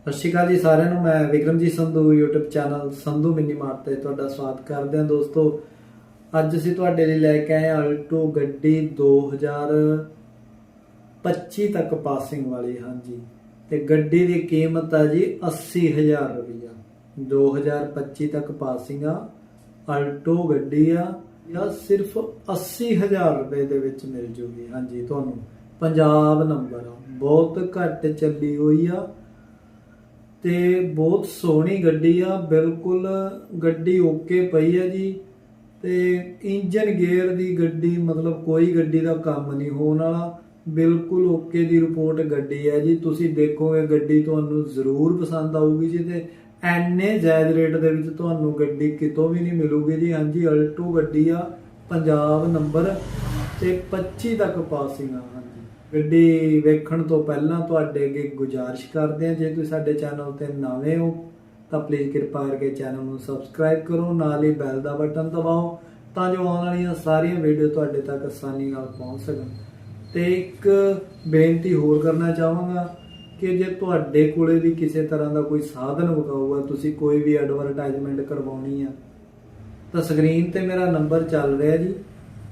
ਸਤਿ ਸ਼੍ਰੀ ਅਕਾਲ ਜੀ ਸਾਰਿਆਂ ਨੂੰ, ਮੈਂ Vikramjit Sandhu, YouTube channel Sandhu mini mart ਤੇ ਤੁਹਾਡਾ ਸਵਾਗਤ ਕਰਦੇ ਹਾਂ ਦੋਸਤੋ। ਅੱਜ ਅਸੀਂ ਤੁਹਾਡੇ ਲਈ ਲੈ ਕੇ ਆਏ ਹਾਂ ਅਲਟੋ ਗੱਡੀ 2025 ਤੱਕ ਪਾਸਿੰਗ ਵਾਲੀ, ਹਾਂਜੀ। ਤੇ ਗੱਡੀ ਦੀ ਕੀਮਤ ਆ ਜੀ 80000 ਰੁਪਇਆ 2025 ਤੱਕ ਪਾਸਿੰਗ ਆ ਅਲਟੋ ਗੱਡੀ ਆ, ਜਾਂ ਸਿਰਫ 80000 ਰੁਪਏ ਦੇ ਵਿੱਚ ਮਿਲ ਜੂਗੀ, ਹਾਂਜੀ, ਤੁਹਾਨੂੰ। ਪੰਜਾਬ ਨੰਬਰ ਆ, ਬਹੁਤ ਘੱਟ ਚੱਲੀ ਹੋਈ ਆ। ਤੇ ਬਹੁਤ ਸੋਹਣੀ ਗੱਡੀ ਆ, ਬਿਲਕੁਲ ਗੱਡੀ ਓਕੇ ਪਈ ਆ ਜੀ। ਤੇ ਇੰਜਨ ਗੇਅਰ ਦੀ ਗੱਡੀ, ਮਤਲਬ ਕੋਈ ਗੱਡੀ ਦਾ ਕੰਮ ਨਹੀਂ ਹੋਣ ਵਾਲਾ। ਬਿਲਕੁਲ ਓਕੇ ਦੀ ਰਿਪੋਰਟ ਗੱਡੀ ਹੈ ਜੀ। ਤੁਸੀਂ ਦੇਖੋਗੇ ਗੱਡੀ ਤੁਹਾਨੂੰ ਜ਼ਰੂਰ ਪਸੰਦ ਆਊਗੀ ਜੀ ਤੇ ਐਨੇ ਜਾਇਜ਼ ਰੇਟ ਦੇ ਵਿੱਚ ਤੁਹਾਨੂੰ ਗੱਡੀ ਕਿਤੋਂ ਵੀ ਨਹੀਂ ਮਿਲੂਗੀ ਜੀ। ਹਾਂਜੀ, ਅਲਟੋ ਗੱਡੀ ਆ, ਪੰਜਾਬ ਨੰਬਰ ਤੇ 25 ਤੱਕ ਪਾਸਿੰਗ ਆ, ਹਾਂਜੀ। ਗੱਡੀ ਵੇਖਣ ਤੋਂ ਪਹਿਲਾਂ ਤੁਹਾਡੇ ਅੱਗੇ ਗੁਜ਼ਾਰਿਸ਼ ਕਰਦੇ ਹਾਂ। ਜੇ ਤੁਸੀਂ ਸਾਡੇ ਚੈਨਲ ਤੇ ਨਵੇਂ ਹੋ, ਤਾਂ ਪਲੀਜ਼ ਕਿਰਪਾ ਕਰਕੇ ਚੈਨਲ ਨੂੰ ਸਬਸਕ੍ਰਾਈਬ ਕਰੋ, ਨਾਲ ਹੀ ਬੈਲ ਦਾ ਬਟਨ ਦਬਾਓ, ਤਾਂ ਜੋ ਆਉਣ ਵਾਲੀਆਂ ਸਾਰੀਆਂ ਵੀਡੀਓ ਤੁਹਾਡੇ ਤੱਕ ਆਸਾਨੀ ਨਾਲ ਪਹੁੰਚ ਸਕਣ। ਤੇ ਇੱਕ ਬੇਨਤੀ ਹੋਰ ਕਰਨਾ ਚਾਹਾਂਗਾ ਕਿ ਜੇ ਤੁਹਾਡੇ ਕੋਲੇ ਵੀ ਕਿਸੇ ਤਰ੍ਹਾਂ ਦਾ ਕੋਈ ਸਾਧਨ ਵਿਕਾਊ ਤੁਸੀਂ ਕੋਈ ਵੀ ਐਡਵਰਟਾਈਜ਼ਮੈਂਟ ਕਰਵਾਉਣੀ ਆ, ਤਾਂ ਸਕਰੀਨ ਤੇ ਮੇਰਾ ਨੰਬਰ ਚੱਲ ਰਿਹਾ ਜੀ।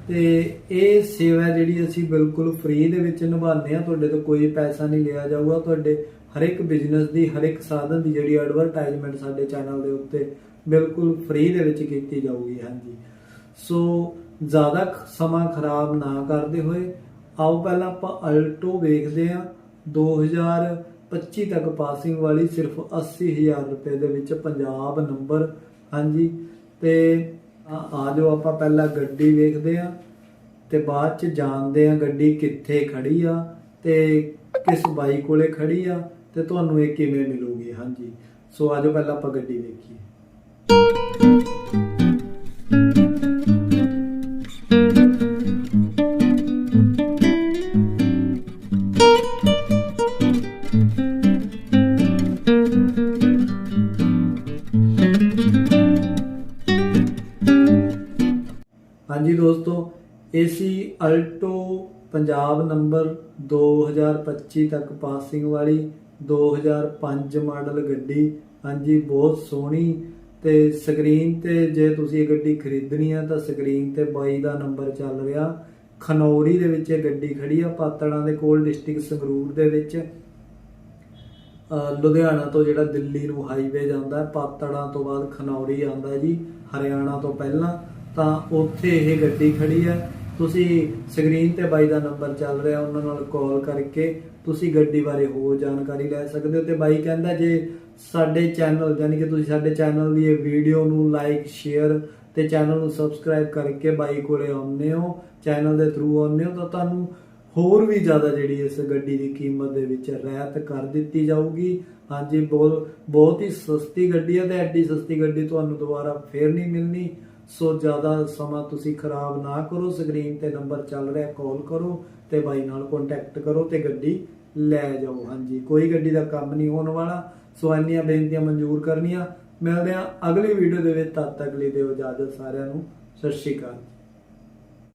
ਤੇ ਇਹ ਸੇਵਾ ਜਿਹੜੀ ਅਸੀਂ ਬਿਲਕੁਲ ਫ੍ਰੀ ਦੇ ਵਿੱਚ ਨਿਭਾਉਂਦੇ ਆ ਤੁਹਾਡੇ ਤੋਂ ਕੋਈ ਪੈਸਾ ਨਹੀਂ ਲਿਆ ਜਾਊਗਾ, ਤੁਹਾਡੇ ਹਰ ਇੱਕ ਬਿਜ਼ਨਸ ਦੀ, ਹਰ ਇੱਕ ਸਾਧਨ ਦੀ ਜਿਹੜੀ ਐਡਵਰਟਾਈਜ਼ਮੈਂਟ ਸਾਡੇ ਚੈਨਲ ਦੇ ਉੱਤੇ ਬਿਲਕੁਲ ਫ੍ਰੀ ਦੇ ਵਿੱਚ ਕੀਤੀ ਜਾਊਗੀ, ਹਾਂਜੀ। ਸੋ ਜ਼ਿਆਦਾ ਸਮਾਂ ਖਰਾਬ ਨਾ ਕਰਦੇ ਹੋਏ, ਆਓ ਪਹਿਲਾਂ ਆਪਾਂ ਅਲਟੋ ਵੇਖਦੇ ਆ 2025 ਤੱਕ ਪਾਸਿੰਗ ਵਾਲੀ ਸਿਰਫ 80000 ਰੁਪਏ ਦੇ ਵਿੱਚ ਪੰਜਾਬ ਨੰਬਰ ਹਾਂਜੀ। ਤੇ ਆ ਆ ਜਾਓ, ਆਪਾਂ ਪਹਿਲਾਂ ਗੱਡੀ ਵੇਖਦੇ ਆ ਤੇ ਬਾਅਦ ਚ ਜਾਣਦੇ ਆ ਗੱਡੀ ਕਿੱਥੇ ਖੜੀ ਆ ਤੇ ਕਿਸ ਬਾਈ ਕੋਲੇ ਖੜੀ ਆ ਤੇ ਤੁਹਾਨੂੰ ਇਹ ਕਿਵੇਂ ਮਿਲੂਗੀ। ਹਾਂਜੀ। ਸੋ ਆਜੋ ਪਹਿਲਾਂ ਆਪਾਂ ਗੱਡੀ ਵੇਖੀਏ। ਹਾਂਜੀ ਦੋਸਤੋ, ਏਸੀ ਅਲਟੋ ਪੰਜਾਬ ਨੰਬਰ 2025 ਤੱਕ ਪਾਸਿੰਗ ਵਾਲੀ 2005 ਮਾਡਲ ਗੱਡੀ। ਹਾਂਜੀ, ਬਹੁਤ ਸੋਹਣੀ ਤੇ ਸਕਰੀਨ ਤੇ ਜੇ ਤੁਸੀਂ ਇਹ ਗੱਡੀ ਖਰੀਦਣੀ ਆ ਤਾਂ ਸਕਰੀਨ ਤੇ ਬਾਈ ਦਾ ਨੰਬਰ ਚੱਲ ਰਿਹਾ। ਖਨੌਰੀ ਦੇ ਵਿੱਚ ਇਹ ਗੱਡੀ ਖੜੀ ਆ ਪਾਤੜਾਂ ਦੇ ਕੋਲ ਡਿਸਟ੍ਰਿਕਟ ਸੰਗਰੂਰ ਦੇ ਵਿੱਚ। ਲੁਧਿਆਣਾ ਤੋਂ ਜਿਹੜਾ ਦਿੱਲੀ ਨੂੰ ਹਾਈਵੇ ਜਾਂਦਾ, ਪਾਤੜਾਂ ਤੋਂ ਬਾਅਦ ਖਨੌਰੀ ਆਉਂਦਾ ਜੀ, ਹਰਿਆਣਾ ਤੋਂ ਪਹਿਲਾਂ। ਤਾਂ ਉੱਥੇ ਇਹ ਗੱਡੀ ਖੜੀ ਹੈ ਤੁਸੀਂ ਸਕਰੀਨ ਤੇ ਬਾਈ ਦਾ ਨੰਬਰ ਚੱਲ ਰਿਹਾ, ਉਹਨਾਂ ਨਾਲ ਕਾਲ ਕਰਕੇ ਤੁਸੀਂ ਗੱਡੀ ਬਾਰੇ ਹੋਰ ਜਾਣਕਾਰੀ ਲੈ ਸਕਦੇ ਹੋ। ਤੇ ਬਾਈ ਕਹਿੰਦਾ ਜੇ ਸਾਡੇ ਚੈਨਲ ਯਾਨੀ ਕਿ ਤੁਸੀਂ ਸਾਡੇ ਚੈਨਲ ਦੀ ਇਹ ਵੀਡੀਓ ਨੂੰ ਲਾਈਕ ਸ਼ੇਅਰ ਤੇ ਚੈਨਲ ਨੂੰ ਸਬਸਕ੍ਰਾਈਬ ਕਰਕੇ ਬਾਈ ਕੋਲੇ ਆਉਂਦੇ ਹੋ ਚੈਨਲ ਦੇ ਥਰੂ ਆਉਂਦੇ ਹੋ, ਤਾਂ ਤੁਹਾਨੂੰ ਹੋਰ ਵੀ ਜ਼ਿਆਦਾ ਜਿਹੜੀ ਇਸ ਗੱਡੀ ਦੀ ਕੀਮਤ ਦੇ ਵਿੱਚ ਰਹਿਤ ਕਰ ਦਿੱਤੀ ਜਾਊਗੀ। ਹਾਂਜੀ, ਬਹੁਤ ਬਹੁਤ ਹੀ ਸਸਤੀ ਗੱਡੀ ਹੈ ਤੇ ਐਡੀ ਸਸਤੀ ਗੱਡੀ ਤੁਹਾਨੂੰ ਦੁਬਾਰਾ ਫੇਰ ਨਹੀਂ ਮਿਲਣੀ। ਸੋ ਜ਼ਿਆਦਾ ਸਮਾਂ ਤੁਸੀਂ ਖਰਾਬ ਨਾ ਕਰੋ, ਸਕਰੀਨ ਤੇ ਨੰਬਰ ਚੱਲ ਰਿਹਾ, ਕਾਲ ਕਰੋ ਤੇ ਬਾਈ ਨਾਲ ਕੰਟੈਕਟ ਕਰੋ ਤੇ ਗੱਡੀ ਲੈ ਜਾਓ। ਹਾਂਜੀ, ਕੋਈ ਗੱਡੀ ਦਾ ਕੰਮ ਨਹੀਂ ਹੋਣ ਵਾਲਾ। ਸੋ ਇੰਨੀਆਂ ਬੇਨਤੀਆਂ ਮਨਜ਼ੂਰ ਕਰਨੀਆਂ। ਮਿਲਦੇ ਆ ਅਗਲੀ ਵੀਡੀਓ ਦੇ ਵਿੱਚ। ਤਦ ਤੱਕ ਲਈ ਦਿਓ ਇਜਾਜ਼ਤ ਸਾਰਿਆਂ ਨੂੰ। ਸਤਿ ਸ਼੍ਰੀ ਅਕਾਲ।